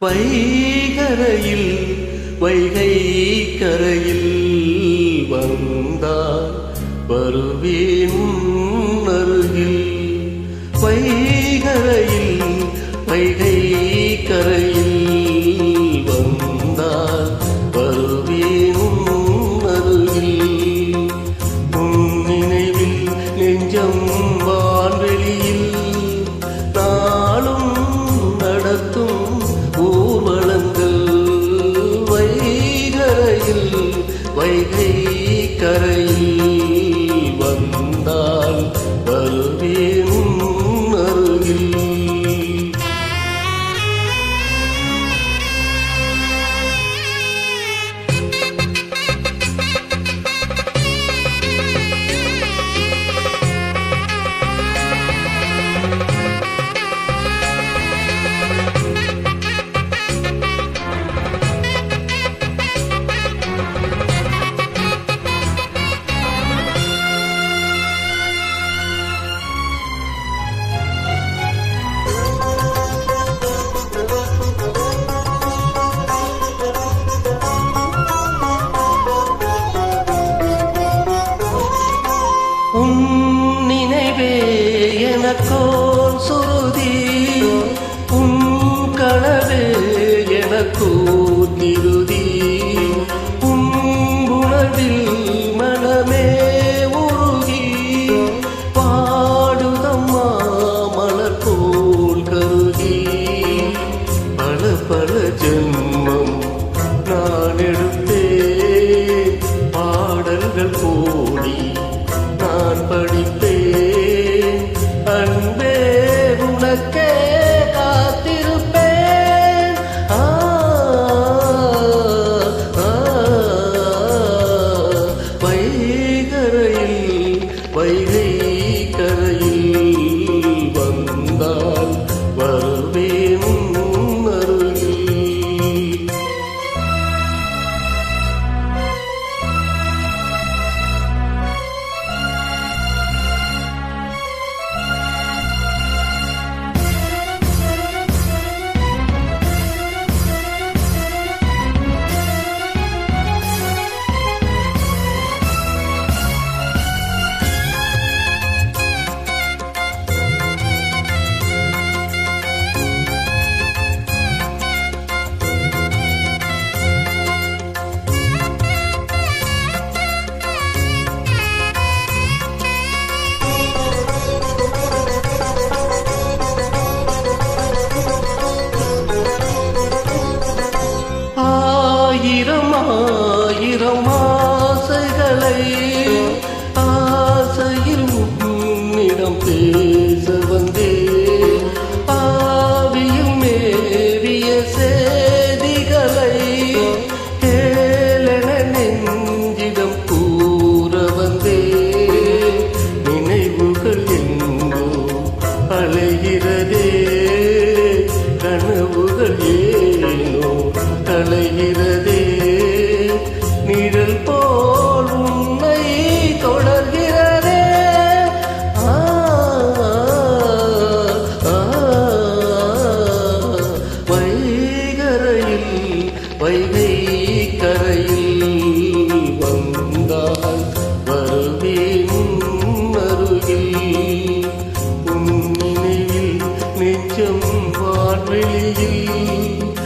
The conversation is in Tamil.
வைகரையில் வைகை கரையில் வந்தால் வருவேன் அருகில் வைகரையில் வைகை கரையில் உன் எனக்கோல் சுருதி உன் கனவே எனக்கோர் திருதி உன் உணவில் மனமே உருகி பாடுதம்மா மலர் போல் கருதி. பல பல ஜென்மம் நான் எடுத்தேன் உனக்கே காத்திருப்பேன். வைகரையில் வைகை ஆயிரம் ஆசைகளை ஆசையில் உன்னிடம் பேச வந்தேன் வான்வெளியில்